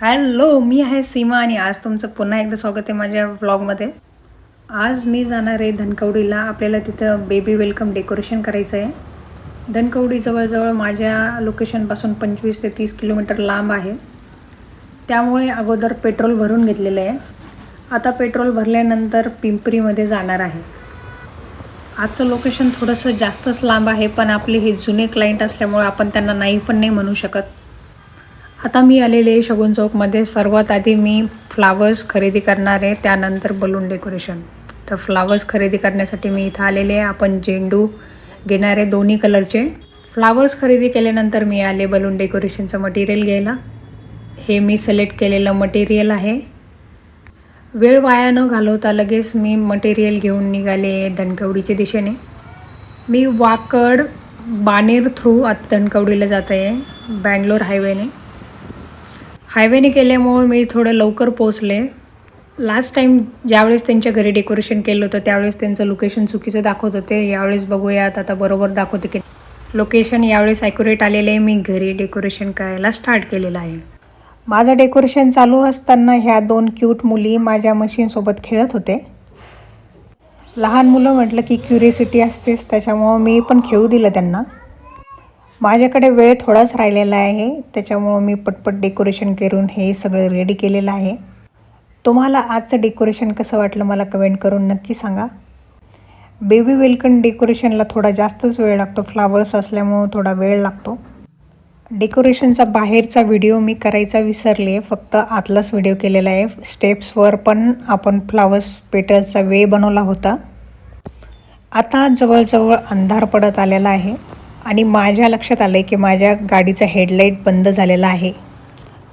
Hello मी आहे सीमा आणि आज तुमचं पुन्हा एकदा स्वागत आहे माझ्या व्लॉगमध्ये आज मी जाणार आहे धनकवडीला. आपल्याला तिथं बेबी वेलकम डेकोरेशन करायचं आहे. धनकवडी जवळजवळ माझ्या लोकेशनपासून पंचवीस ते तीस किलोमीटर लांब आहे. त्यामुळे अगोदर पेट्रोल भरून घेतलेलं आहे. आता पेट्रोल भरल्यानंतर पिंपरीमध्ये जाणार आहे. आजचं लोकेशन थोडंसं जास्तच लांब आहे पण आपले हे जुने क्लायंट असल्यामुळे आपण त्यांना नाही पण नाही म्हणू शकत. आता मी आलेले आहे शगुन चौकमध्ये. सर्वात आधी मी फ्लावर्स खरेदी करणार आहे त्यानंतर बलून डेकोरेशन. तर फ्लावर्स खरेदी करण्यासाठी मी इथं आलेले आहे. आपण झेंडू घेणार आहे दोन्ही कलरचे. फ्लावर्स खरेदी केल्यानंतर मी आले बलून डेकोरेशनचं मटेरियल घ्यायला. हे मी सिलेक्ट केलेलं मटेरियल आहे. वेळ वाया न घालवता लगेच मी मटेरियल घेऊन निघाले धनकवडीच्या दिशेने. मी वाकड बाणेर थ्रू आता धनकवडीला जात आहे बँगलोर हायवेने. हायवेने केल्यामुळे मी थोडं लवकर पोचले लास्ट टाईम ज्यावेळेस त्यांच्या घरी डेकोरेशन केलं होतं त्यावेळेस त्यांचं लोकेशन चुकीचं दाखवत होते. यावेळेस बघूयात आता बरोबर दाखवते की लोकेशन यावेळेस ॲक्युरेट आलेलं आहे. मी घरी डेकोरेशन करायला स्टार्ट केलेलं आहे. माझं डेकोरेशन चालू असताना ह्या दोन क्यूट मुली माझ्या मशीनसोबत खेळत होते. लहान मुलं म्हटलं की क्युरिसिटी असतेच त्याच्यामुळं मी पण खेळू दिलं त्यांना. माझ्याकडे वेळ थोडाच राहिलेला आहे त्याच्यामुळं मी पटपट डेकोरेशन करून हे सगळं रेडी केलेलं आहे. तुम्हाला आजचं डेकोरेशन कसं वाटलं मला कमेंट करून नक्की सांगा. बेबी वेलकम डेकोरेशनला थोडा जास्तच वेळ लागतो फ्लावर्स असल्यामुळं थोडा वेळ लागतो. डेकोरेशनचा बाहेरचा व्हिडिओ मी करायचा विसरले फक्त आतलाच व्हिडिओ केलेला आहे. स्टेप्सवर पण आपण फ्लावर्स पेटल्सचा वे बनवला होता. आता जवळजवळ अंधार पडत आलेला आहे. आणि माझ्या लक्षात आलं आहे की माझ्या गाडीचा हेडलाईट बंद झालेला आहे.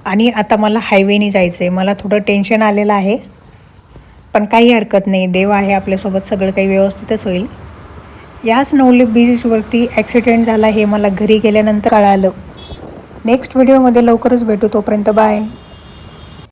आणि आता मला हायवेने जायचं आहे मला थोडं टेन्शन आलेलं आहे. पण काही हरकत नाही. देव आहे आपल्यासोबत. सगळं काही व्यवस्थितच होईल. याच नवले बीचवरती ॲक्सिडेंट झाला हे मला घरी गेल्यानंतर कळालं. नेक्स्ट व्हिडिओमध्ये लवकरच भेटू. तोपर्यंत बाय